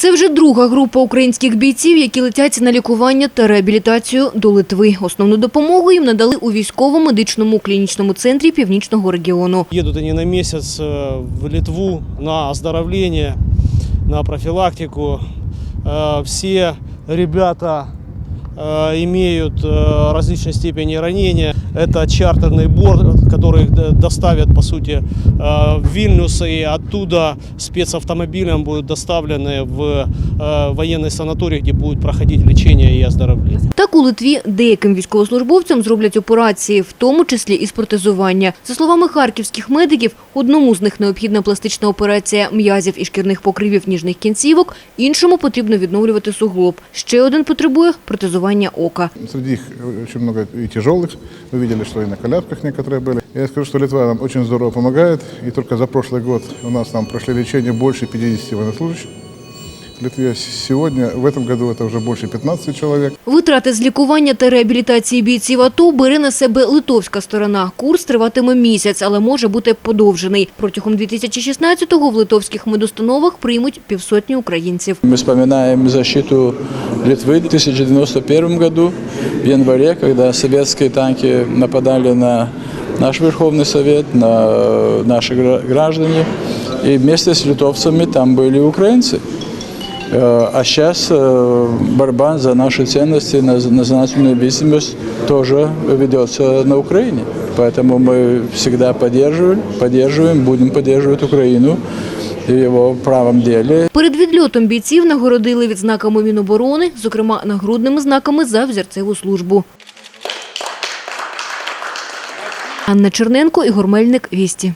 Це вже друга група українських бійців, які летять на лікування та реабілітацію до Литви. Основну допомогу їм надали у військово-медичному клінічному центрі північного регіону. Едут они на месяц э, в Литву на оздоровление, на профилактику. Э, Все ребята э, имеют э, различной степени ранения. Это чартерный борт, который их д- доставят, по сути, э, в Вильнюс, и оттуда спецавтомобилем будут доставлены в э, военный санаторий, где будет проходить лечение и оздоровление. Так у Литві деяким військовослужбовцям зроблять операції, в тому числі із протезування. За словами харківських медиків, одному з них необхідна пластична операція м'язів і шкірних покривів ніжних кінцівок, іншому потрібно відновлювати суглоб. Ще один потребує протезування ока. Среди их очень много и тяжелых. Вы видели, что и на колясках некоторые были. Я скажу, что Литва нам очень здорово помогает. И только за прошлый год у нас там прошли лечение больше 50 военнослужащих. В Литве сегодня, в этом году это уже больше 15 человек. Витрати з лікування та реабілітації бійців АТО бере на себе литовська сторона. Курс триватиме місяць, але може бути подовжений. Протягом 2016-го в литовських медустановах приймуть півсотні українців. Мы вспоминаем защиту Литвы в 1091 году, в январе, когда советские танки нападали на наш Верховный Совет, на наши гра- граждане. И вместе с литовцами там были украинцы. Э, А сейчас борьба за наши ценности, на- национальную видимость тоже ведется на Украине. Поэтому мы всегда поддерживаем, поддерживаем, будем поддерживать Украину в его правом деле. Перед відльотом бійців нагородили відзнаками Міноборони, зокрема нагрудними знаками за взірцеву службу. Анна Черненко, Ігор Мельник, Вісті.